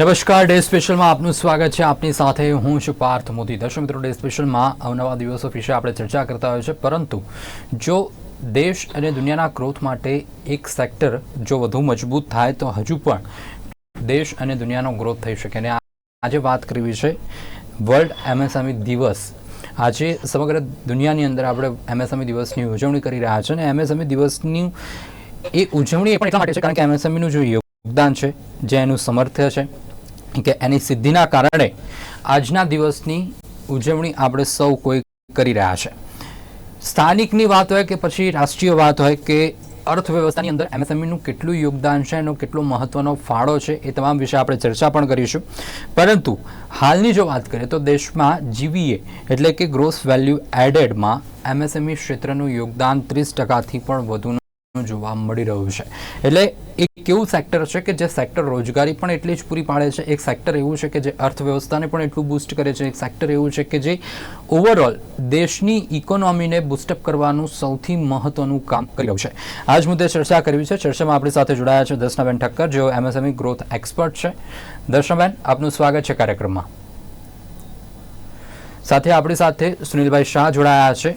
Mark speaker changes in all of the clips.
Speaker 1: નમસ્કાર, ડે સ્પેશિયલમાં આપનું સ્વાગત છે. આપની સાથે હું છું પાર્થ મોદી. દર્શક મિત્રો, ડે સ્પેશિયલમાં અવનવા દિવસો વિશે આપણે ચર્ચા કરતા હોય છે પરંતુ જો દેશ અને દુનિયાના ગ્રોથ માટે એક સેક્ટર જો વધુ મજબૂત થાય, તો હજુ પણ દેશ અને દુનિયાનો ગ્રોથ થઈ શકે. અને આજે વાત કરવી છે વર્લ્ડ એમએસએમઈ દિવસ. આજે સમગ્ર દુનિયાની અંદર આપણે એમએસએમઈ દિવસની ઉજવણી કરી રહ્યા છે. અને એમએસએમઈ દિવસની એ ઉજવણી પણ એટલા માટે છે, કારણ કે એમએસએમઈનું જો યોગદાન છે, જે એનું સમર્થ્ય છે કે એની સિદ્ધિના કારણે આજના દિવસની ઉજવણી આપણે સૌ કોઈ કરી રહ્યા છે. સ્થાનિકની વાત હોય કે પછી રાષ્ટ્રીય વાત હોય કે અર્થવ્યવસ્થાની અંદર એમએસએમઈનું કેટલું યોગદાન છે, એનો કેટલો મહત્વનો ફાળો છે એ તમામ વિશે આપણે ચર્ચા પણ કરીશું. પરંતુ હાલની જો વાત કરીએ તો દેશમાં જીવીએ એટલે કે ગ્રોસ વેલ્યુ એડેડમાં એમએસએમઈ ક્ષેત્રનું યોગદાન ત્રીસ ટકાથી પણ વધુનું જોવા મળી રહ્યું છે. એટલે એક કેવું સેક્ટર છે કે જે સેક્ટર રોજગારી પણ એટલી જ પૂરી પાડે છે. એક સેક્ટર એવું છે કે જે અર્થવ્યવસ્થાને પણ એટલું બૂસ્ટ કરે છે. એક સેક્ટર એવું છે કે જે ઓવરઓલ દેશની ઇકોનોમીને બૂસ્ટઅપ કરવાનું સૌથી મહત્વનું કામ કરી રહ્યું છે. આજ મુદ્દે ચર્ચા કરવી છે. ચર્ચામાં આપણી સાથે જોડાયા છે દર્શનાબેન ઠક્કર, જેઓ એમએસએમઈ ગ્રોથ એક્સપર્ટ છે. દર્શનાબેન, આપનું સ્વાગત છે કાર્યક્રમમાં. સાથે આપણી સાથે સુનિલભાઈ શાહ જોડાયા છે.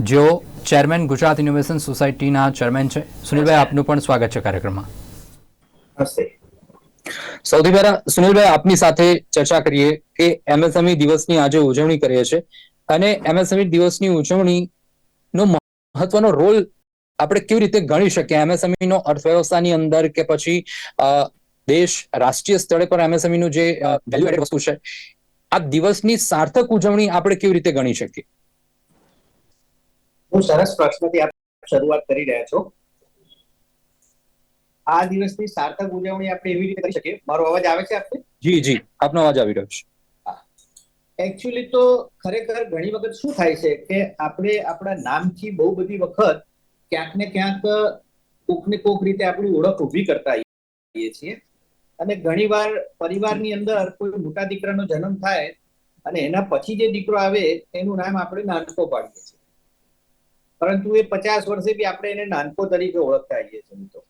Speaker 1: જેઓ ચેરમેન ગુજરાત ઇનોવેશન સોસાયટીના ચેરમેન છે. સુનિલભાઈ આપનું પણ સ્વાગત છે કાર્યક્રમમાં. સૌથી પહેલા સુનિલભાઈ આપની સાથે ચર્ચા કરીએ કે એમએસએમઈ દિવસની આજે ઉજવણી કરીએ છીએ અને એમએસએમઈ દિવસની ઉજવણી નો મહત્વનો રોલ આપણે કેવી રીતે ગણી શકીએ? એમએસએમઈ નો અર્થવ્યવસ્થાની અંદર કે પછી અ, દેશ રાષ્ટ્રીય સ્તરે પર એમએસએમઈ નું જે વેલ્યુ એડેડ વસ્તુ છે આ દિવસની સાર્થક ઉજવણી આપણે કેવી રીતે ગણી શકીએ?
Speaker 2: હું સરસ પ્રશ્નથી આપ શરૂઆત કરી રહ્યા છો. આ દિવસની સાર્થક ઉજવણી આપણે એવી રીતે કરી શકીએ. મારો અવાજ આવે છે આપને?
Speaker 1: જી જી. આપનો અવાજ આવી રહ્યો છે.
Speaker 2: એકચ્યુઅલી તો ખરેખર ઘણી વખત શું થાય છે કે આપણે આપણા નામથી બહુ બધી વખત ક્યાંક ને ક્યાંક કોક ને કોક રીતે આપણી ઓળખ ઊભી કરતા આવીએ છીએ. અને ઘણીવાર પરિવારની અંદર કોઈ મોટા દીકરાનો જન્મ થાય અને એના પછી જે દીકરો આવે એનું નામ આપણે નાનકો પાડીએ છીએ. પરંતુ એ પચાસ વર્ષે બી આપણે એને નાનકો તરીકે ઓળખતા આવીએ છીએ મિત્રો.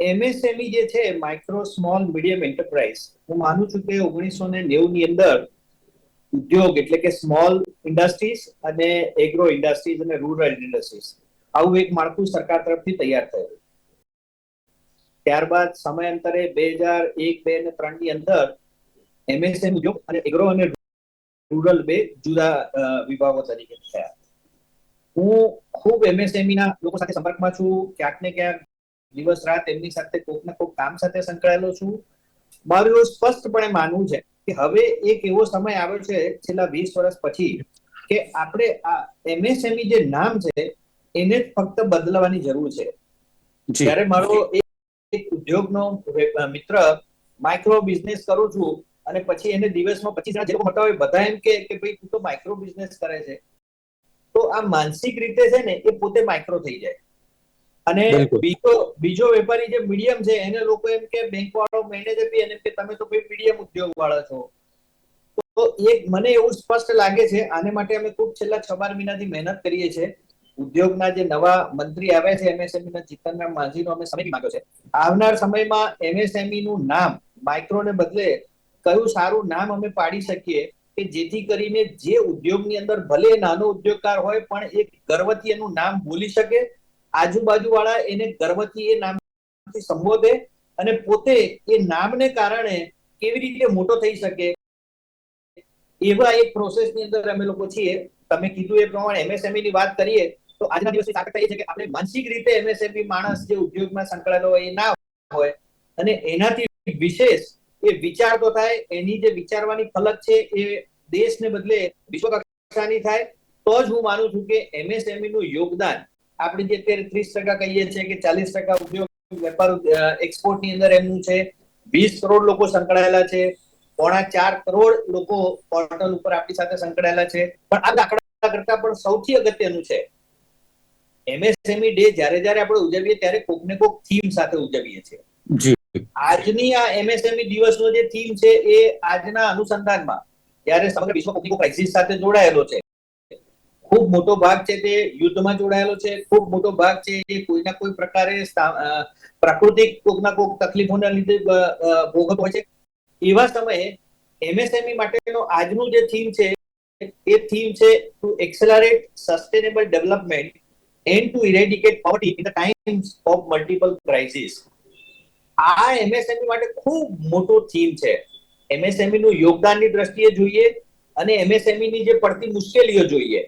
Speaker 2: એમએસએમઈ જે છે માઇક્રો સ્મોલ મીડિયમ એન્ટરપ્રાઇઝ હું માનું છું કે ઓગણીસો ને નેવું ની અંદર ઉદ્યોગ એટલે કે સ્મોલ ઇન્ડસ્ટ્રીઝ અને એગ્રો ઇન્ડસ્ટ્રીઝ અને રૂરલ ઇન્ડસ્ટ્રીઝ આવું એક માળખું સરકાર તરફથી તૈયાર થયું ત્યારબાદ સમયાંતરે બે હજાર એક, બે ને ત્રણની અંદર એમએસએમ ઉદ્યોગ અને એગ્રો અને રૂરલ બે જુદા વિભાગો તરીકે થયા. હું ખૂબ એમએસએમઈ ના લોકો સાથે સંપર્કમાં છું ક્યાંક ને ક્યાંક દિવસ રાત એમની સાથે કોક ને કોક કામ સાથે સંકળાયેલો છું. મારું એવું સ્પષ્ટપણે માનવું છે કે હવે એક એવો સમય આવ્યો છે છેલ્લા વીસ વર્ષ પછી કે આપણે આ એમએસએમઈ જે નામ છે એને જ ફક્ત બદલવાની જરૂર છે. જ્યારે મારો એક ઉદ્યોગનો મિત્ર માઇક્રો બિઝનેસ કરું છું અને પછી એને દિવસમાં પચીસ જણા જે લોકો મળતા હોય બધા એમ કે કે ભાઈ તું તો માઇક્રો બિઝનેસ કરે છે. તો આ માનસિક રીતે છે ને એ પોતે માઇક્રો થઈ જાય. અને બીજો બીજો વેપારી જે મીડિયમ છે એને લોકો એમ કે બેંક વાળો મેનેજર બી એને કે તમે તો ભાઈ મીડિયમ ઉદ્યોગ વાળા છો. તો એક મને એવું સ્પષ્ટ લાગે છે આને માટે અમે ખૂબ છેલ્લા છ બાર મહિનાથી મહેનત કરીએ છીએ. ઉદ્યોગના જે નવા મંત્રી આવ્યા છે એમએસએમઈ ના જીતનરામ માંઝીનો અમે સમય માંગ્યો છે. આવનાર સમયમાં એમએસએમઈ નું નામ માઇક્રો ને બદલે કયું સારું નામ અમે પાડી શકીએ કે જેથી કરીને જે ઉદ્યોગની અંદર ભલે નાનો ઉદ્યોગકાર હોય, પણ એ ગર્વથી એનું નામ બોલી શકે. આજુબાજુ વાળા એને ગર્વથી એ નામથી સંબોધે અને પોતે એ નામને કારણે કેવી રીતે મોટો થઈ શકે એવા એક પ્રોસેસની અંદર અમે લોકો છીએ. તમે કીધું એ પ્રમાણે એમએસએમઈ ની વાત કરીએ, તો આજના દિવસે તાકાત એ છે કે આપણે માનસિક રીતે એમએસએમઈ માણસ જે ઉદ્યોગમાં સંકળાયેલો હોય એ ના હોય અને એનાથી વિશેષ એ વિચાર તો થાય, એની જે વિચારવાની ફલક છે એ દેશને બદલે વિશ્વ કક્ષાની થાય તો જ હું માનું છું કે એમએસએમઈ નું યોગદાન આપણે જે અત્યારે ત્રીસ ટકા કહીએ છીએ કે ચાલીસ ટકા ઉદ્યોગ વેપાર એક્સપોર્ટની અંદર એમનું છે. વીસ કરોડ લોકો સંકળાયેલા છે. પોણા ચાર કરોડ લોકો પોર્ટલ ઉપર આપણી સાથે સંકળાયેલા છે. પણ આ દાખલા કરતા પણ સૌથી અગત્યનું છે. એમએસએમઈ ડે જ્યારે જ્યારે આપણે ઉજવીએ ત્યારે કોક ને કોક થીમ સાથે ઉજવીએ છીએ. આજની આ એમએસએમઈ દિવસનો જે થીમ છે એ આજના અનુસંધાનમાં જ્યારે સમગ્ર વિશ્વ કોક ક્રાઇસિસ સાથે જોડાયેલો છે. ખૂબ મોટો ભાગ છે તે યુદ્ધમાં જોડાયેલો છે. ખૂબ મોટો ભાગ છે એ કોઈના કોઈ પ્રકારે પ્રાકૃતિક કોક ના કોક તકલીફોના લીધે ભોગવતો હોય છે. એવા સમયે એમએસએમઈ માટેનો આજનું જે થીમ છે, એ થીમ છે to accelerate sustainable development and to eradicate poverty in the times of multiple crisis આ એમએસએમઈ માટે ખૂબ મોટો થીમ છે. એમએસએમઈ નું યોગદાનની દ્રષ્ટિએ જોઈએ અને એમએસએમઈ ની જે પડતી મુશ્કેલીઓ જોઈએ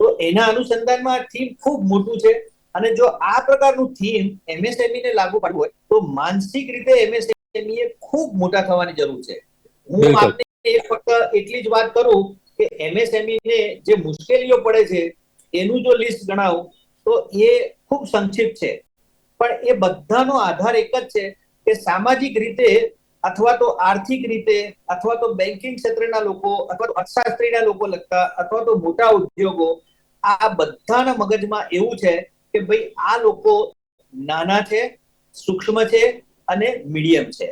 Speaker 2: તો એના અનુસંધાનમાં થીમ ખૂબ મોટું છે. અને જો આ પ્રકારનું થીમ એમએસએમઈ ને લાગુ પાડવું હોય તો માનસિક રીતે એમએસએમઈ એ ખૂબ મોટા થવાની જરૂર છે. હું. આપને ફક્ત એટલી જ વાત કરું કે એમએસએમઈ ને જે મુશ્કેલીઓ પડે છે એનું જો લિસ્ટ ગણાવું તો એ ખૂબ સંક્ષિપ્ત છે. પણ એ બધાનો આધાર એક જ છે કે સામાજિક રીતે અથવા તો આર્થિક રીતે અથવા તો બેન્કિંગ ક્ષેત્રના લોકો અથવા તો અર્થશાસ્ત્રીના લોકો લગતા અથવા તો મોટા ઉદ્યોગો આ બધાના મગજમાં એવું છે કે ભાઈ આ લોકો નાના છે સૂક્ષ્મ છે અને મીડિયમ છે.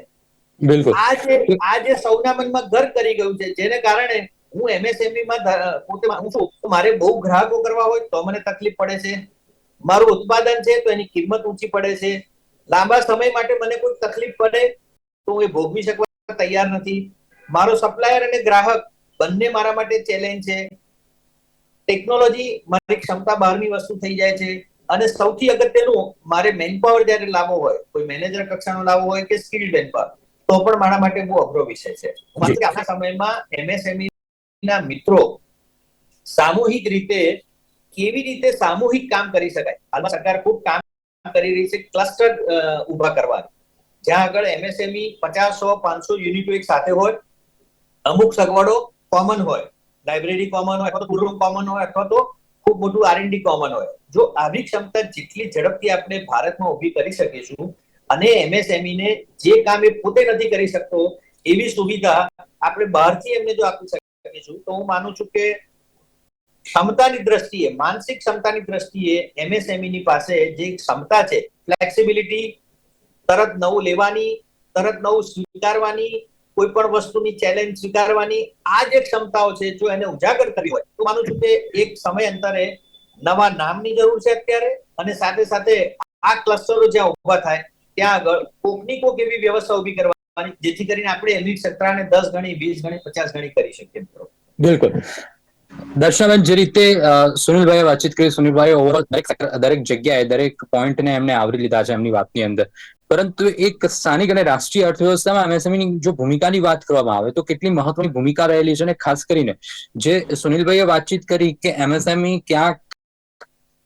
Speaker 1: બિલકુલ.
Speaker 2: આ જે આ જે સૌના મનમાં ઘર કરી ગયું છે જેને કારણે હું એમએસએમઈ માં પોતે હું છું તો મારે બહુ ગ્રાહકો કરવા હોય તો મને તકલીફ પડે છે. મારું ઉત્પાદન છે તો એની કિંમત ઊંચી પડે છે. લાંબા સમય માટે મને કોઈ તકલીફ પડે તો હું એ ભોગવી શકવા તૈયાર નથી. મારો સપ્લાયર અને ગ્રાહક બંને મારા માટે ચેલેન્જ છે. ટેકનોલોજી મારી ક્ષમતા બહારની વસ્તુ થઈ જાય છે અને સૌથી અગત્યનું મારે મેનપાવર જ્યારે લાવવો હોય કોઈ મેનેજર કક્ષાનો લાવવો હોય કે સ્કિલ્ડ મેનપાવર તો પણ મારા માટે બહુ અઘરો વિષય છે. માનું કે આપણા સમયમાં એમએસએમઈ ના મિત્રો સામૂહિક રીતે કેવી રીતે સામૂહિક કામ કરી શકાય? હાલમાં સરકાર ખૂબ કામ કરી રહી છે ક્લસ્ટર ઊભા કરવાનું. જ્યાં આગળ એમએસએમઈ પચાસ સો પાંચસો યુનિટો એક સાથે હોય, અમુક સગવડો કોમન હોય. લાઇબ્રેરી કોમન હોય અથવા તો રૂમ કોમન હોય અથવા તો ખૂબ મોટું આરએનડી કોમન હોય. જો આવી ક્ષમતા જેટલી ઝડપથી આપણે ભારતમાં ઊભી કરી શકીશું અને એમએસએમઈ ને જે કામ એ પોતે નથી કરી શકતો, એવી સુવિધા આપણે બહારથી એમને જો આપી શકીશું, તો હું માનું છું કે ક્ષમતાની દ્રષ્ટિએ, માનસિક ક્ષમતાની દ્રષ્ટિએ એમએસએમઈ ની પાસે જે ક્ષમતા છે ફ્લેક્સિબિલિટી તરત નવું લેવાની, તરત નવું સ્વીકારવાની, કોઈ પણ વસ્તુની ચેલેન્જ સ્વીકારવાની, આ જે ક્ષમતાઓ છે જો એને ઉજાગર કરી હોય. તો માનું છું કે એક સમય અંતરે નવા નામની જરૂર છે અત્યારે અને સાથે સાથે આ ક્લસ્ટરો જ્યાં ઊભા થાય, ત્યાં આગળ કોકની કોક એવી વ્યવસ્થા ઊભી કરવાની, જેથી કરીને આપણે એમની ક્ષેત્રાને દસ ગણી, વીસ ગણી, પચાસ ગણી કરી શકીએ મિત્રો.
Speaker 1: બિલકુલ. દર્શનાબેન જે રીતે સુનિલભાઈ વાતચીત કરી સુનિલભાઈ ઓવરઓલ દરેક દરેક જગ્યાએ, દરેક પોઈન્ટને એમને આવરી લીધા છે એમની વાતની અંદર. પરંતુ એક સ્થાનિક અને રાષ્ટ્રીય અર્થવ્યવસ્થામાં એમએસએમઈની જો ભૂમિકાની વાત કરવામાં આવે તો કેટલી મહત્વની ભૂમિકા રહેલી છે અને ખાસ કરીને જે સુનિલભાઈએ વાતચીત કરી કે એમએસએમઈ ક્યાંક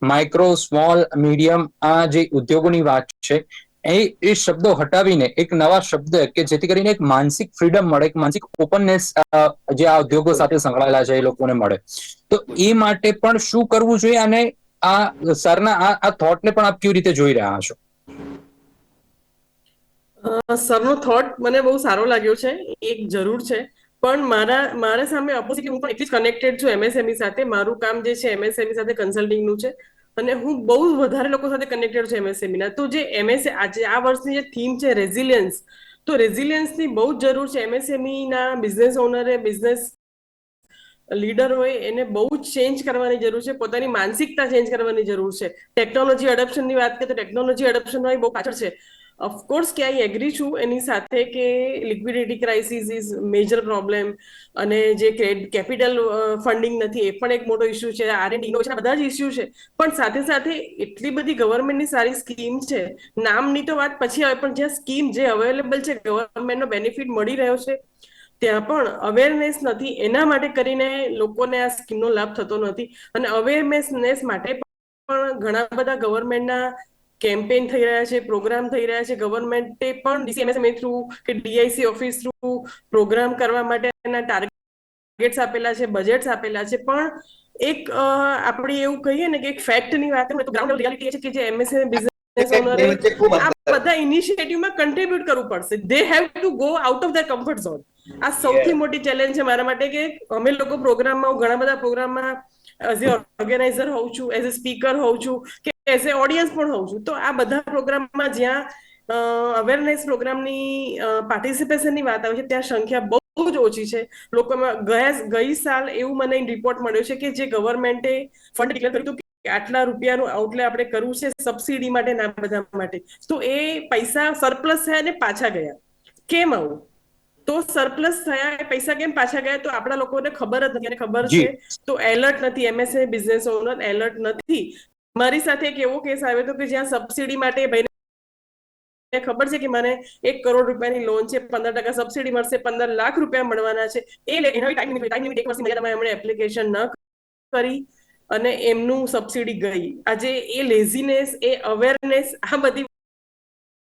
Speaker 1: માઇક્રો સ્મોલ મીડિયમ આ જે ઉદ્યોગોની વાત છે, એ એ શબ્દો હટાવીને એક નવા શબ્દ કે જેથી કરીને એક માનસિક ફ્રીડમ મળે, એક માનસિક ઓપનનેસ જે આ ઉદ્યોગો સાથે સંકળાયેલા છે એ લોકોને મળે. તો એ માટે પણ શું કરવું જોઈએ અને આ, સરના આ થોટને પણ આપ કેવી રીતે જોઈ રહ્યા છો?
Speaker 3: સરનો થોટ મને બહુ સારો લાગ્યો છે, એક જરૂર છે. પણ મારા મારા સામે ઓપોઝિટ હું પણ એટલી જ કનેક્ટેડ છું એમએસએમઈ સાથે. મારું કામ જે છે એમએસએમઈ સાથે કન્સલ્ટિંગનું છે. અને હું બહુ વધારે લોકો સાથે કનેક્ટેડ છું એમએસએમઈ ના. તો જે એમએસએ આજે આ વર્ષની જે થીમ છે રેઝિલિયન્સ તો રેઝિલિયન્સની બહુ જ જરૂર છે. એમએસએમઈ ના બિઝનેસ ઓનરે બિઝનેસ લીડર હોય, એને બહુ જ ચેન્જ કરવાની જરૂર છે. પોતાની માનસિકતા ચેન્જ કરવાની જરૂર છે. ટેકનોલોજી અડપ્શનની વાત કરીએ તો ટેકનોલોજી હોય બહુ પાછળ છે. ઓફકોર્સ કે આઈ એગ્રી છું એની સાથે કે liquidity crisis is major problem અને જે કેપિટલ ફંડિંગ નથી, એ પણ એક મોટો ઇસ્યુ છે. આર એન્ડ ઇનોવેશન બધા જ ઇસ્યુ છે. પણ સાથે સાથે એટલી બધી ગવર્મેન્ટની સારી સ્કીમ છે. નામની તો વાત પછી આવે, પણ જ્યાં સ્કીમ જે અવેલેબલ છે ગવર્મેન્ટનો બેનિફિટ મળી રહ્યો છે, ત્યાં પણ અવેરનેસ નથી. એના માટે કરીને લોકોને આ સ્કીમનો લાભ થતો નથી. અને અવેરનેસ માટે પણ ઘણા બધા ગવર્મેન્ટના કેમ્પેન થઈ રહ્યા છે પ્રોગ્રામ થઈ રહ્યા છે ગવર્મેન્ટે પણ ડીસીએમએસએમએ થ્રુ કે ડીઆઈસી ઓફિસ થ્રુ પ્રોગ્રામ કરવા માટેના ટાર્ગેટ્સ આપેલા છે બજેટ્સ આપેલા છે પણ એક આપણે એવું કહીએ ને કે એક ફેક્ટની વાત કરીએ તો ગ્રાઉન્ડ રિયાલિટી છે કે જે એમએસએમઈ બિઝનેસ ઓનર આ બધા ઇનિશિયેટિવમાં કન્ટ્રીબ્યુટ કરવું પડશે. They have to go out of the comfort zone આ સૌથી મોટી ચેલેન્જ છે મારા માટે કે અમે લોકો પ્રોગ્રામમાં હું ઘણા બધા પ્રોગ્રામમાં એઝ એ ઓર્ગેનાઇઝર હોઉં છું એઝ એ સ્પીકર હોઉં છું કે એઝ એ ઓડિયન્સ પણ હોઉં છું. તો આ બધા પ્રોગ્રામમાં જ્યાં અવેરનેસ પ્રોગ્રામની પાર્ટિસિપેશનની વાત આવે છે ત્યાં સંખ્યા બહુ જ ઓછી છે. લોકોમાં ગયા ગઈ સાલ એવું મને રિપોર્ટ મળ્યો છે કે જે ગવર્મેન્ટે ફંડ ડિક્લેર કર્યું હતું કે આટલા રૂપિયાનું આઉટલે આપણે કરવું છે સબસિડી માટે ના બધા માટે. તો એ પૈસા સરપ્લસ થયા અને પાછા ગયા. કેમ આવું? તો સરપ્લસ થયા એ પૈસા કેમ પાછા ગયા? તો આપણા લોકોને ખબર જ નથી. અને ખબર છે તો એલર્ટ નથી. એમએસએ બિઝનેસ ઓનર એલર્ટ નથી. મારી સાથે એક એવો કેસ આવ્યો હતો કે જ્યાં સબસિડી માટે ભાઈને ખબર છે કે મને એક કરોડ રૂપિયાની લોન છે પંદર ટકા સબસિડી મળશે પંદર લાખ રૂપિયા મળવાના છે. એ એના ટાઈમ ટાઈમ લિમિટ એક વર્ષની મર્યાદામાં એમણે એપ્લિકેશન ન કરી અને એમનું સબસિડી ગઈ. આજે એ લેઝીનેસ એ અવેરનેસ આ બધી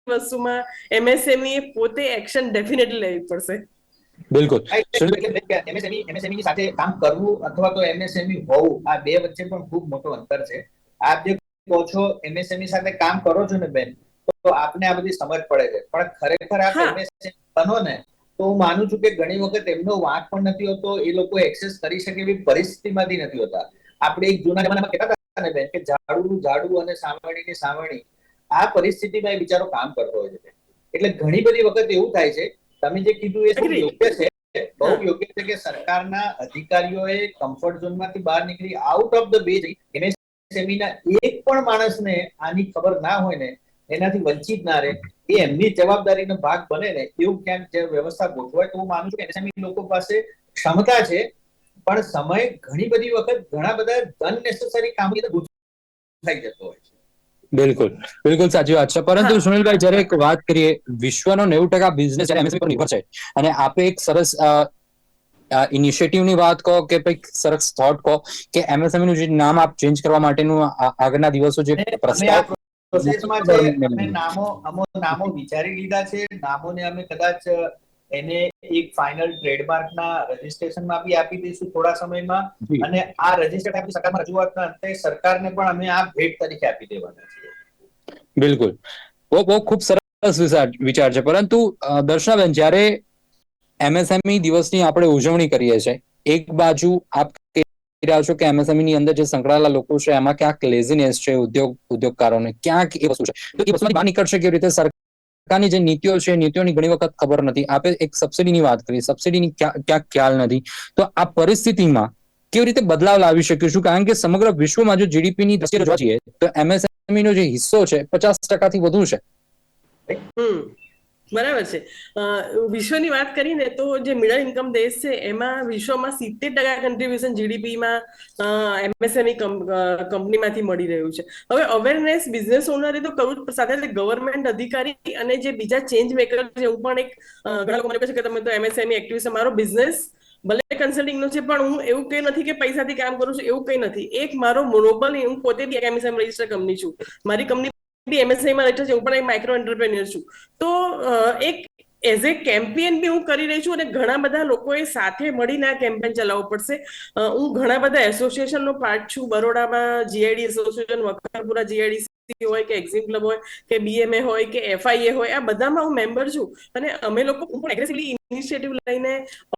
Speaker 3: વસ્તુમાં એમએસએમઈ પોતે એક્શન ડેફિનેટલી લેવી પડશે.
Speaker 1: બિલકુલ.
Speaker 2: એમએસએમઈ એમએસએમઈ ની સાથે કામ કરવું અથવા તો એમએસએમઈ હોવું આ બે વચ્ચે પણ ખૂબ મોટો અંતર છે. આપ જે કહો છો એમએસએમઈ સાથે કામ કરો છો ને બેન તો આપને આ બધી સમજ પડે છે. પણ ખરેખર આપ એમએસએમઈ બનો ને તો હું માનું છું કે ઘણી વખત એમનો વાંક પણ નથી હોતો એ લોકો એક્સેસ કરી શકે એવી પરિસ્થિતિમાંથી નથી હોતા. આપણે એક જૂના જમાનામાં કહેતા હતા ને બેન કે ઝાડુ ઝાડુ અને સાવરણીની સાવરણી આ પરિસ્થિતિમાં એ બિચારો કામ કરતો હોય છે એટલે ઘણી બધી વખત એવું થાય છે તમે જે કીધું એ યોગ્ય છે બહુ યોગ્ય છે કે સરકારના અધિકારીઓએ કમ્ફર્ટ ઝોનમાંથી બહાર નીકળી આઉટ ઓફ ધ બે એમએસએમઈ ના એક પણ માણસને આની ખબર ના હોય ને, એનાથી વંચિત ના રહે, એ એમની જવાબદારીનો ભાગ બને ને, એવું ક્યાંક જે વ્યવસ્થા ગોઠવાય તો હું માનું છું કે એસએમઈ લોકો પાસે ક્ષમતા છે, પણ સમય ઘણી બધી વખત ઘણા બધા અનનેસેસરી કામો થઈ જતો હોય છે
Speaker 1: બિલકુલ બિલકુલ સાચી વાત છે પરંતુ. સુનિલભાઈ, જયારે વાત કરીએ, વિશ્વનો નેવું ટકા બિઝનેસ એમએસએમઈ પર નિર્ભર છે, અને આપે એક સરસ ઇનિશિયેટિવની વાત કહો કે કંઈક સરસ થોટ કહો કે એમએસએમઈ નું જે નામ આપ ચેન્જ કરવા માટેનું આગળના દિવસો જે પ્રસ્તાવ
Speaker 2: પ્રોસેસમાં છે અમે નામો અમો નામો વિચારી લીધા છે. નામોને અમે કદાચ એને એક ફાઇનલ ટ્રેડમાર્કના રજીસ્ટ્રેશનમાં બી આપી દઈશું થોડા સમયમાં. અને આ રજીસ્ટર્ડ આપી સરકારમાં રજૂઆતના અંતે સરકારને પણ અમે આ ભેટ તરીકે આપી દેવાના છીએ.
Speaker 1: બિલકુલ. બહુ બહુ ખૂબ સરસ વિચાર છે. પરંતુ અ, દર્શનાબેન જ્યારે એમએસએમઈ દિવસની આપણે ઉજવણી કરીએ છીએ. એક બાજુ આપ કહી રહ્યા છો કે એમએસએમઈ ની અંદર જે સંકળાયેલા લોકો છે, એમાં ક્યાંક લેઝીનેસ છે, ઉદ્યોગ, ઉદ્યોગકારોને ક્યાંક એ વસ્તુ છે. તો એ વસ્તુમાંથી બહાર નીકળશે કેવી રીતે? સરકારની જે નીતિઓ છે, નીતિઓની ઘણી વખત ખબર નથી. આપે એક સબસિડીની વાત કરી. સબસિડીની ક્યાંક ખ્યાલ નથી. તો આ પરિસ્થિતિમાં કેવી રીતે બદલાવ લાવી શકીશું? કારણ કે સમગ્ર વિશ્વમાં જો જીડીપી ની દ્રષ્ટિએ જોઈએ, તો એમએસએમઈ નો જે હિસ્સો છે, પચાસ ટકાથી વધુ છે.
Speaker 3: બરાબર છે. વિશ્વની વાત કરીને તો જે મિડલ ઇન્કમ દેશ છે, એમાં વિશ્વમાં સિત્તેર ટકા કન્ટ્રીબ્યુશન જીડીપીમાં એમએસએમઈ કંપનીમાંથી મળી રહ્યું છે. હવે અવેરનેસ બિઝનેસ ઓનરે તો કરવું સાથે સાથે ગવર્મેન્ટ અધિકારી અને જે બીજા ચેન્જ મેકર છે, હું પણ એક ઘણા લોકો મને કહે છે કે તમે તો એમએસએમઈ એક્ટિવ છે, મારો બિઝનેસ ભલે કન્સલ્ટિંગ નો છે, પણ હું એવું કઈ નથી કે પૈસાથી કામ કરું છું, એવું કઈ નથી. એક મારો મોનોબલ હું પોતે બી એમએસએમ રજિસ્ટર કંપની છું. મારી કંપની બી એમએસઆઈ માં રહેતો છે, હું પણ એક માઇક્રો એન્ટરપ્રેન્યોર છું. તો એક એઝ એ કેમ્પેન બી હું કરી રહી છું અને ઘણા બધા લોકોએ સાથે મળીને આ કેમ્પેન ચલાવવું પડશે. હું ઘણા બધા એસોસિએશન નો પાર્ટ છું. બરોડામાં જીઆઈડી એસોસિએશન વખારપુરા જીઆઈડીસી હોય કે એક્ઝિમ ક્લબ હોય કે બીએમએ હોય કે એફઆઈએ હોય, આ બધામાં હું મેમ્બર છું. અને અમે લોકો હું પણ એગ્રેસિવલી ઇનિશિયેટિવ લઈને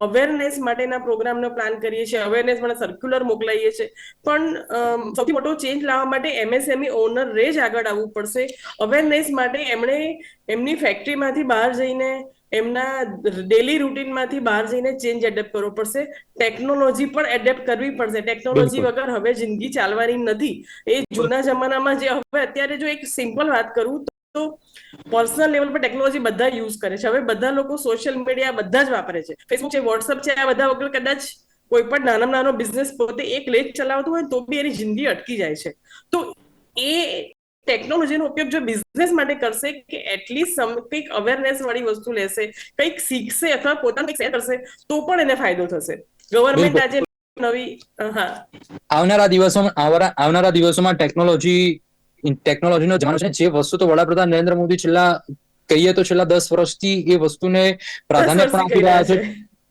Speaker 3: અવેરનેસ માટેના પ્રોગ્રામનો પ્લાન કરીએ છીએ. અવેરનેસ માટે સર્ક્યુલર મોકલાઈએ છીએ. પણ સૌથી મોટો ચેન્જ લાવવા માટે એમએસએમઈ ઓનર રે જ આગળ આવવું પડશે. અવેરનેસ માટે એમણે એમની ફેક્ટરીમાંથી બહાર જઈને એમના ડેલી રૂટીનમાંથી બહાર જઈને ચેન્જ એડેપ્ટ કરવો પડશે. ટેકનોલોજી પણ એડેપ્ટ કરવી પડશે. ટેકનોલોજી વગર હવે જિંદગી ચાલવાની નથી. એ જૂના જમાનામાં જે હવે અત્યારે જો એક સિમ્પલ વાત કરું તો પર્સનલ લેવલ પર ટેકનોલોજી બધા યુઝ કરે છે. હવે બધા લોકો સોશિયલ મીડિયા બધા જ વાપરે છે. ફેસબુક છે વોટ્સઅપ છે આ બધા વગર કદાચ કોઈ પણ નાનામાં નાનો બિઝનેસ પોતે એક લેજ ચલાવતું હોય તો બી એની જિંદગી અટકી જાય છે. તો એ ટેકનોલોજીનો ઉપયોગ જો બિઝનેસ માટે કરશે કે એટલીસ્ટ કંઈક અવેરનેસ વાળી વસ્તુ લેશે કંઈક શીખશે અથવા પોતાનું કંઈક શેર કરશે તો પણ એને ફાયદો થશે. ગવર્મેન્ટ આજે નવી હા.
Speaker 1: આવનારા દિવસોમાં આવનારા દિવસોમાં ટેકનોલોજી ટેકનોલોજીનો જમાનો છે જે વસ્તુ તો વડાપ્રધાન નરેન્દ્ર મોદી છેલ્લા કહીએ તો છેલ્લા દસ વર્ષથી એ વસ્તુને પ્રાધાન્ય પણ આપી રહ્યા છે.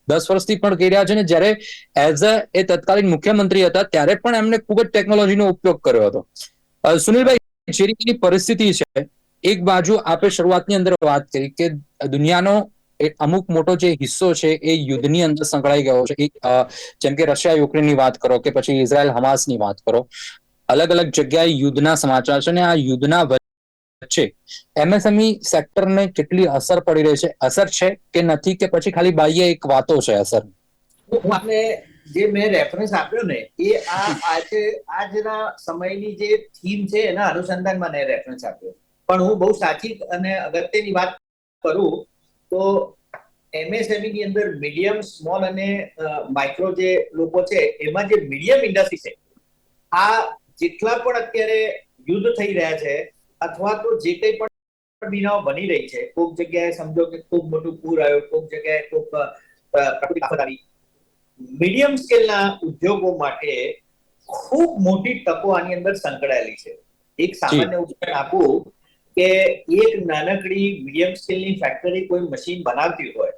Speaker 1: દસ વર્ષથી પણ કહી રહ્યા છે ને જ્યારે એઝ અ એ તત્કાલીન મુખ્યમંત્રી હતા ત્યારે પણ એમને ખૂબ જ ટેકનોલોજીનો ઉપયોગ કર્યો હતો. સુનિલભાઈ જે રીતની પરિસ્થિતિ છે, એક બાજુ આપણે શરૂઆતની અંદર વાત કરી કે દુનિયાનો અમુક મોટો જે હિસ્સો છે એ યુદ્ધની અંદર સંકળાઈ ગયો છે. જેમ કે રશિયા યુક્રેનની વાત કરો કે પછી ઇઝરાયલ હમાસની વાત કરો, અલગ અલગ જગ્યાએ યુદ્ધના સમાચાર છે અને આ યુદ્ધના વચ્ચે એમએસએમઈ સેક્ટરને કેટલી અસર પડી રહી છે? અસર છે કે નથી? કે પછી ખાલી બાહ્ય એક વાતો છે અસર?
Speaker 2: હું આપને જે મેં રેફરન્સ આપ્યો ને, એ આ આજે, આજના સમયની જે થીમ છે, એના અનુસંધાનમાં મેં રેફરન્સ આપ્યો. પણ હું બહુ સાચી અને અગત્યની વાત કરું, તો એમએસએમઈ ની અંદર મીડિયમ સ્મોલ અને માઇક્રો જે લોકો છે, એમાં જે મીડિયમ ઇન્ડસ્ટ્રી છે, આ જેટલા પણ અત્યારે યુદ્ધ થઈ રહ્યા છે, અથવા તો જે કંઈ પણ બીનાઓ બની રહી છે, કોઈક જગ્યાએ સમજો કે ખૂબ મોટું પૂર આવ્યું, કોઈક જગ્યાએ કોઈક મીડિયમ સ્કેલના ઉદ્યોગો માટે ખૂબ મોટી તકો આની અંદર સંકળાયેલી છે. એક સામાન્ય ઉદાહરણ આપું કે એક નાનકડી મીડિયમ સ્કેલની ફેક્ટરી કોઈ મશીન બનાવતી હોય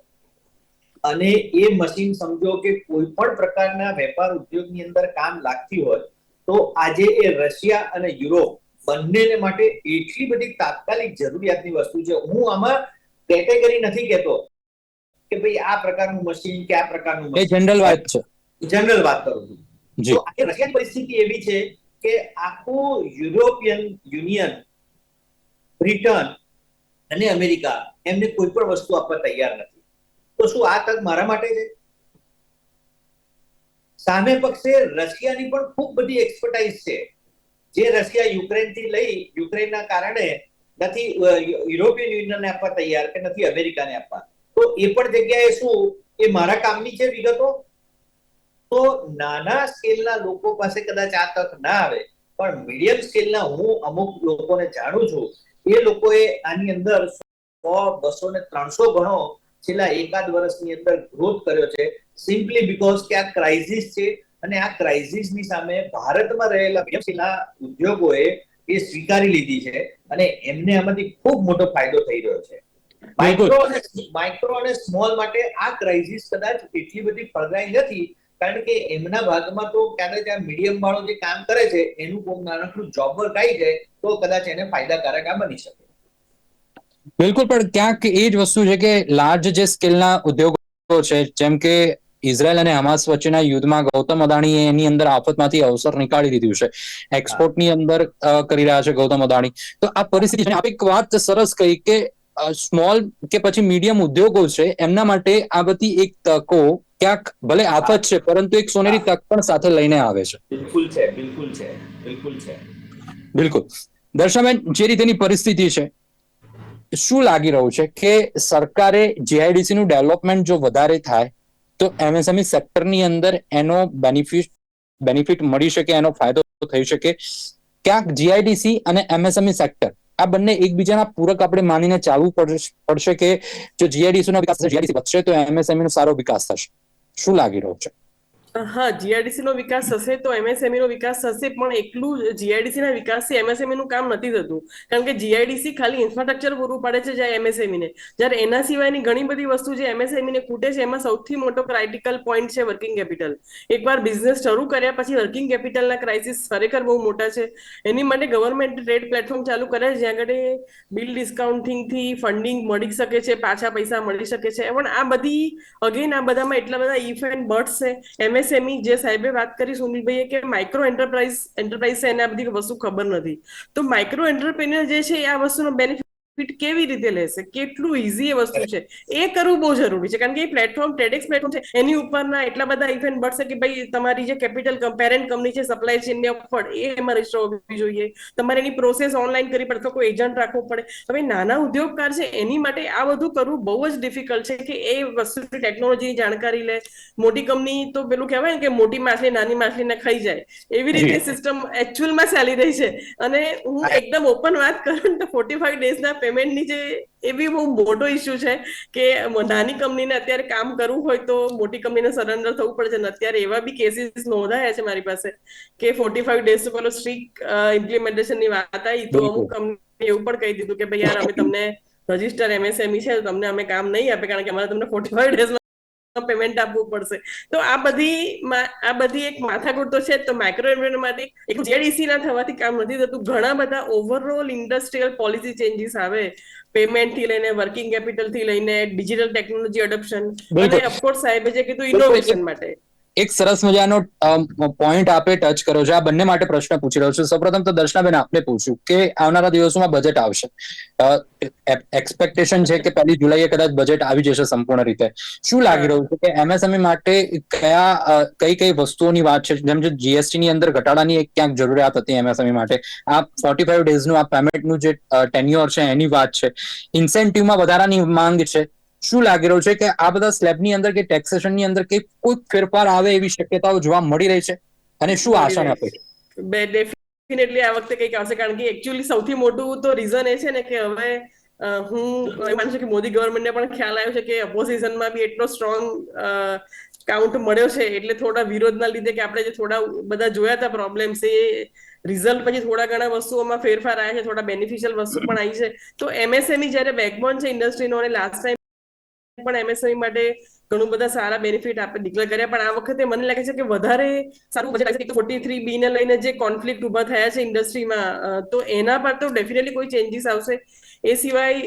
Speaker 2: અને એ મશીન સમજો કે કોઈ પણ પ્રકારના વેપાર ઉદ્યોગની અંદર કામ લાગતી હોય તો આજે એ રશિયા અને યુરોપ બંનેને માટે એટલી બધી તાત્કાલિક જરૂરિયાતની વસ્તુ છે. હું આમાં કેટેગરી નથી કહેતો. કે ભાઈ આ પ્રકારનું મશીન કે આ પ્રકારનું
Speaker 1: એ જનરલ વાત છે.
Speaker 2: જનરલ વાત કરું છું.
Speaker 1: જી.
Speaker 2: તો આજે રશિયાની પરિસ્થિતિ એવી છે કે આખું યુરોપિયન યુનિયન બ્રિટન અને અમેરિકા એમને કોઈ પણ વસ્તુ આપવા તૈયાર નથી. તો શું આ તક મારા માટે છે? સામે પક્ષે રશિયાની પણ ખૂબ બધી એક્સપર્ટાઇઝ છે. જે રશિયા યુક્રેનથી લઈ યુક્રેનના કારણે નથી યુરોપિયન યુનિયનને આપવા તૈયાર કે નથી અમેરિકાને આપવા. તો એ પણ જગ્યાએ શું? એ મારા કામની છે વિગતો? તો નાના સ્કેલના લોકો પાસે કદાચ આ તક ના આવે, પણ મીડિયમ સ્કેલના હું અમુક લોકોને જાણું છું, એ લોકોએ આની અંદર સો, બસો ને ત્રણસો ગણો છેલ્લા એકાદ વર્ષની અંદર ગ્રોથ કર્યો છે સિમ્પલી બીકોઝ કે આ ક્રાઇસિસ છે અને આ ક્રાઇસિસની સામે ભારતમાં રહેલા મીડિયમ ઉદ્યોગોએ એ સ્વીકારી લીધી છે અને એમને આમાંથી ખૂબ મોટો ફાયદો થઈ રહ્યો છે. માઇક્રો અને માઇક્રો અને સ્મોલ માટે આ ક્રાઇસિસ કદાચ એટલી બધી ફળદાયી નથી કારણ કે એમના ભાગમાં તો ક્યારે ત્યાં મીડિયમ વાળો જે કામ કરે છે એનું કોઈ નાનકડું જોબ વર્ક આવી જાય તો કદાચ એને ફાયદાકારક આ બની શકે.
Speaker 1: બિલકુલ પણ ક્યાંક એ જ વસ્તુ છે કે લાર્જ જે સ્કેલના ઉદ્યોગો છે જેમ કે ઇઝરાયલ અને હમાસ વચ્ચેના યુદ્ધમાં ગૌતમ અદાણીએ એની અંદર આફતમાંથી અવસર નીકાળી દીધું છે. એક્સપોર્ટની અંદર કરી રહ્યા છે ગૌતમ અદાણી. તો આ પરિસ્થિતિ છે આપ એક વાત સરસ કહી કે સ્મોલ કે પછી મીડિયમ ઉદ્યોગો છે એમના માટે આ બધી એક તકો ક્યાંક ભલે આફત છે પરંતુ એક સોનેરી તક પણ સાથે લઈને આવે છે.
Speaker 2: બિલકુલ છે બિલકુલ છે બિલકુલ છે.
Speaker 1: બિલકુલ. દર્શનાબેન જે રીતેની પરિસ્થિતિ છે શું લાગી રહ્યું છે કે સરકારે જીઆઈડીસી નું ડેવલપમેન્ટ જો વધારે થાય તો એમએસએમઈ સેક્ટરની અંદર એનો બેનિફિટ બેનિફિટ મળી શકે એનો ફાયદો થઈ શકે? ક્યાંક જીઆઈડીસી અને એમએસએમઈ સેક્ટર આ બંને એકબીજાના પૂરક આપણે માનીને ચાલવું પડશે કે જો જીઆઈડીસી નો વિકાસ જીઆઈડીસી વધશે, તો એમએસએમઈ નો સારો વિકાસ થશે. શું લાગી રહ્યું છે?
Speaker 3: હા જીઆઈડીસી નો વિકાસ થશે તો એમએસએમઈ નો વિકાસ થશે, પણ એકલું જીઆઈડીસી ના વિકાસથી એમએસએમઈ નું કામ નથી થતું. કારણ કે જીઆઈડીસી ખાલી ઇન્ફ્રાસ્ટ્રક્ચર પૂરું પાડે છે જ્યાં એમએસએમઈ ને. જ્યારે એના સિવાયની ઘણી બધી વસ્તુ જે એમએસએમઈ ને ખૂટે છે, એમાં સૌથી મોટો ક્રાઇટિકલ પોઈન્ટ છે વર્કિંગ કેપિટલ એકવાર બિઝનેસ શરૂ કર્યા પછી વર્કિંગ કેપિટલના ક્રાઇસિસ ખરેખર બહુ મોટા છે. એની માટે ગવર્મેન્ટ ટ્રેડ પ્લેટફોર્મ ચાલુ કરે છે, જ્યાં આગળ બિલ ડિસ્કાઉન્ટિંગથી ફંડિંગ મળી શકે છે, પાછા પૈસા મળી શકે છે. પણ આ બધી અગેન આ બધામાં એટલા બધા ઇફ એન્ડ બર્ડ્સ છે. એમએસએમઈ જે સાહેબે વાત કરી, સુનિલભાઈએ કે માઇક્રો એન્ટરપ્રાઇઝ એન્ટરપ્રાઇઝ એને આ બધી વસ્તુ ખબર નથી. તો માઇક્રો એન્ટરપ્રેન્યોર જે છે એ આ વસ્તુનો બેનિફિટ કેવી રીતે લેશે? કેટલું ઇઝી એ વસ્તુ છે. એ કરવું બહુ જરૂરી છે. કારણ કે એ પ્લેટફોર્મ ટ્રેડેક્સ પ્લેટફોર્મ છે એની ઉપરના એટલા બધા ઇવેન્ટ બટ કે ભાઈ તમારી જે કેપિટલ પેરેન્ટ કંપની છે સપ્લાય ચેન ને અપફળ એ એમાં રજિસ્ટર હોવી જોઈએ. તમારે એની પ્રોસેસ ઓનલાઈન કરવી પડે અથવા કોઈ એજન્ટ રાખવો પડે. હવે નાના ઉદ્યોગકાર છે એની માટે આ બધું કરવું બહુ જ ડિફિકલ્ટ છે કે એ વસ્તુ ટેકનોલોજીની જાણકારી લે. મોટી કંપની તો પેલું કહેવાય ને કે મોટી માછલી નાની માછલીને ખાઈ જાય. એવી રીતે સિસ્ટમ એકચ્યુઅલમાં ચાલી રહી છે. અને હું એકદમ ઓપન વાત કરું તો ફોર્ટી ફાઈવ ડેઝના પેમેન્ટની જે એ બી બહુ મોટો ઇસ્યુ છે કે નાની કંપનીને અત્યારે કામ કરવું હોય તો મોટી કંપનીને સરેન્ડર થવું પડે છે. અને અત્યારે એવા બી કેસીસ નોંધાયા છે મારી પાસે કે ફોર્ટી ફાઈવ ડેઝ પેલો સ્ટ્રીક ઇમ્પ્લિમેન્ટેશનની વાત આવી તો અમુક કંપની એવું પણ કહી દીધું કે ભાઈ યાર અમે તમને રજિસ્ટર એમએસએમઈ છે તો તમને અમે કામ નહીં આપે કારણ કે અમારે તમને ફોર્ટી ફાઈવ ડેઝમાં પેમેન્ટ આપવું પડશે. તો આ બધી આ બધી એક માથાકૂટ તો છે તો માઇક્રો માટે એક જેડીસી ના થવાથી કામ નથી થતું. ઘણા બધા ઓવરઓલ ઇન્ડસ્ટ્રીયલ પોલિસી ચેન્જીસ આવે. પેમેન્ટથી લઈને વર્કિંગ કેપિટલથી લઈને ડિજિટલ ટેકનોલોજી એડોપ્શન અને અફકોર્સ સાહેબે જે કીધું ઇનોવેશન માટે.
Speaker 1: એક સરસ મજાનો પોઈન્ટ આપે ટચ કર્યો છે આ બંને માટે પ્રશ્ન પૂછી રહ્યો છું. સૌપ્રથમ તો દર્શનાબેન આપને પૂછું કે આવનારા દિવસોમાં બજેટ આવશે. એક્સપેક્ટેશન છે કે પહેલી જુલાઈએ કદાચ બજેટ આવી જશે સંપૂર્ણ રીતે. શું લાગી રહ્યું છે કે એમએસએમઈ માટે કયા કઈ કઈ વસ્તુઓની વાત છે? જેમ કે જીએસટી ની અંદર ઘટાડાની એક ક્યાંક જરૂરિયાત હતી એમએસએમઈ માટે. આ ફોર્ટી ફાઈવ ડેઝનું આ પેમેન્ટનું જે ટેન્યુઅર છે, એની વાત છે. ઇન્સેન્ટિવમાં વધારાની માંગ છે. શું લાગી રહ્યું છે કે આ બધા સ્લેબની અંદર કે ટેક્સેશનની અંદર કે કોઈ ફેરફાર આવે એવી શક્યતાઓ જોવા મળી રહી છે? અને શું આશા આપે છે?
Speaker 3: ડેફિનેટલી આ વખતે કંઈક આવશે કારણ કે એકચ્યુઅલી સૌથી મોટું તો રીઝન એ છે ને કે હવે હું માનું છું કે મોદી ગવર્મેન્ટને પણ ખ્યાલ આવ્યો છે કે ઓપોઝિશનમાં બી એટલો સ્ટ્રોંગ કાઉન્ટ મળ્યો છે. એટલે થોડા વિરોધના લીધે કે આપણે જે થોડા બધા જોયા હતા પ્રોબ્લેમ્સ એ રિઝલ્ટ પછી થોડા ઘણા વસ્તુઓમાં ફેરફાર આવ્યા છે થોડા બેનિફિશિયલ વસ્તુ પણ આવી છે. તો એમએસએમઈ જ્યારે બેકબોન છે ઇન્ડસ્ટ્રીનો અને લાસ્ટ ટાઈમ પણ એમએસએમઈ માટે ઘણું બધા સારા બેનિફિટ આપણે ડિક્લેર કર્યા. પણ આ વખતે મને લાગે છે કે વધારે સારું બજેટ આવી છે. ફોર્ટી થ્રી બી ને લઈને જે કોન્ફ્લિક્ટ ઊભા થયા છે ઇન્ડસ્ટ્રીમાં તો એના પર તો ડેફિનેટલી કોઈ ચેન્જીસ આવશે. એ સિવાય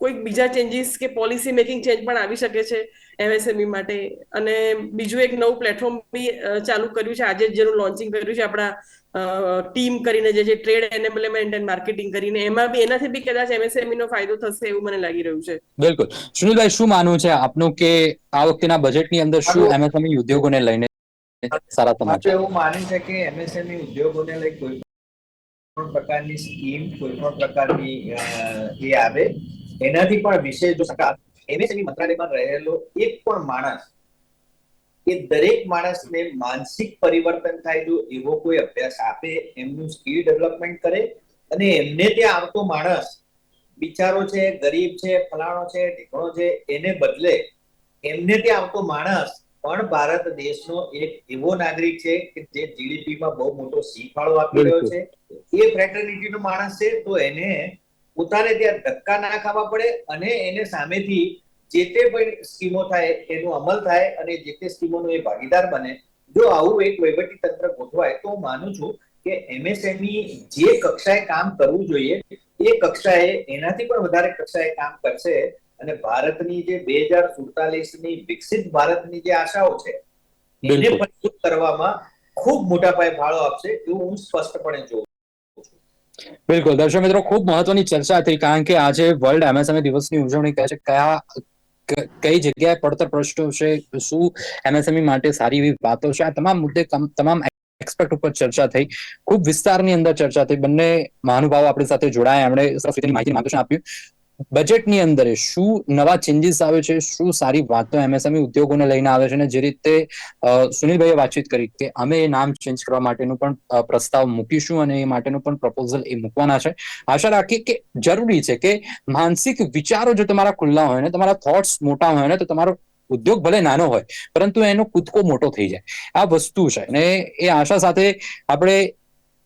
Speaker 3: કોઈક બીજા ચેન્જીસ કે પોલિસી મેકિંગ ચેન્જ પણ આવી શકે છે. એમએસએમઈ માટે. અને બીજું એક નવું પ્લેટફોર્મ બી ચાલુ કર્યું છે. આજે જ જેનું લોન્ચિંગ કર્યું છે આપણા ટીમ કરીને જે છે ટ્રેડ એનેબલમેન્ટ એન્ડ માર્કેટિંગ કરીને. એમાં બી એનાથી બી કદાચ એમએસએમઈ નો ફાયદો થશે એવું મને લાગી રહ્યું છે.
Speaker 1: બિલકુલ. સુનિલભાઈ શું માનવું છે આપનું કે આ વખતેના બજેટની અંદર શું એમએસએમઈ ઉદ્યોગોને લઈને સારા સમાચાર
Speaker 2: એવું માને છે કે એમએસએમઈ ઉદ્યોગોને લઈ કોઈ પણ પ્રકારની સ્કીમ કોઈ પણ પ્રકારની એ આવે. એનાથી પણ વિશેષ જો એમએસએમઈ મંત્રાલયમાં રહેલો એક પણ માણસ એ દરેક માણસને માનસિક પરિવર્તન થાય જો એવો કોઈ અભ્યાસ આપે એમનું સ્કિલ ડેવલપમેન્ટ કરે અને એમને ત્યાં આવતો માણસ બિચારો છે ગરીબ છે ફલાણો છે ઢીકણો છે એને બદલે એમને ત્યાં આવતો માણસ પણ ભારત દેશનો એક એવો નાગરિક છે કે જે જીડીપીમાં બહુ મોટો સી ફાળો આપી રહ્યો છે. એ ફ્રેટર્નિટીનો માણસ છે તો એને પોતાને ત્યાં ધક્કા ના ખાવા પડે અને એને સામેથી જે તે પણ સ્કીમો થાય એનો અમલ થાય અને જે તે સ્કીમોનો એ ભાગીદાર બને. જો આવું એક વહીવટી તંત્ર ગોઠવાય તો હું માનું છું કે એમએસએમઈ જે કક્ષાએ કામ કરવું જોઈએ એ કક્ષાએ એનાથી પણ વધારે કક્ષાએ કામ કરશે અને ભારતની જે બે હજાર સુડતાલીસની વિકસિત ભારતની જે આશાઓ છે એને પ્રસ્તુત કરવામાં ખૂબ મોટા પાયે ફાળો આપશે એવું હું સ્પષ્ટપણે જોઉં
Speaker 1: બિલકુલ. દર્શક મિત્રો, ખૂબ મહત્વની ચર્ચા થઈ કારણ કે આજે વર્લ્ડ એમએસએમઈ દિવસની ઉજવણી કહે છે કયા કઈ જગ્યાએ પડતર પ્રશ્નો છે, શું એમએસએમઈ માટે સારી એવી વાતો છે, આ તમામ મુદ્દે તમામ એક્સપર્ટ ઉપર ચર્ચા થઈ. ખૂબ વિસ્તારની અંદર ચર્ચા થઈ. બંને મહાનુભાવો આપણી સાથે જોડાયા. એમણે માહિતી માર્ગદર્શન આપ્યું. બજેટની અંદર શું નવા ચેન્જીસ આવે છે, શું સારી વાતો એમએસએમઈ ઉદ્યોગોને લઈને આવે છે અને જે રીતે સુનિલભાઈએ વાતચીત કરી કે અમે એ નામ ચેન્જ કરવા માટેનું પણ પ્રસ્તાવ મૂકીશું અને એ માટેનું પણ પ્રપોઝલ એ મૂકવાના છે. આશા રાખીએ કે જરૂરી છે કે માનસિક વિચારો જો તમારા ખુલ્લા હોય ને તમારા થોટ્સ મોટા હોય ને તો તમારો ઉદ્યોગ ભલે નાનો હોય, પરંતુ એનો કૂદકો મોટો થઈ જાય. આ વસ્તુ છે અને એ આશા સાથે આપણે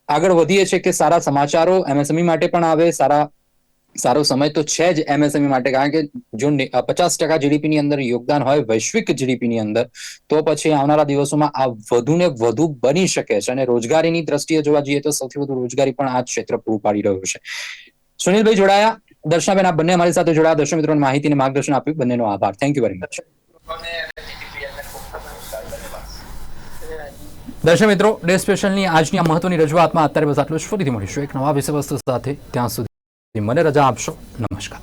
Speaker 1: આગળ વધીએ છીએ કે સારા સમાચારો એમએસએમઈ માટે પણ આવે, સારા સારો સમય તો છે જ એમએસએમઈ માટે, કારણ કે જો પચાસ ટકા જીડીપીની અંદર યોગદાન હોય, વૈશ્વિક જીડીપીની અંદર, તો પછી આવનારા દિવસોમાં આ વધુ ને વધુ બની શકે છે. અને રોજગારીની દ્રષ્ટિએ જોવા જઈએ તો સૌથી વધુ રોજગારી પણ આ ક્ષેત્ર પૂરું પાડી રહ્યું છે. સુનિલભાઈ જોડાયા, દર્શનાબેન આ બંને અમારી સાથે જોડાયા. દર્શક મિત્રોને માહિતી અને માર્ગદર્શન આપ્યું. બંનેનો આભાર. થેન્ક યુ વેરી મચ દર્શક મિત્રો, ડે સ્પેશલની આજની આ મહત્વની રજૂઆતમાં અત્યારે બસ આટલું જ. ફરીથી મળીશું એક નવા વિષય વસ્તુ સાથે. ત્યાં સુધી મને રજા આપશો નમસ્કાર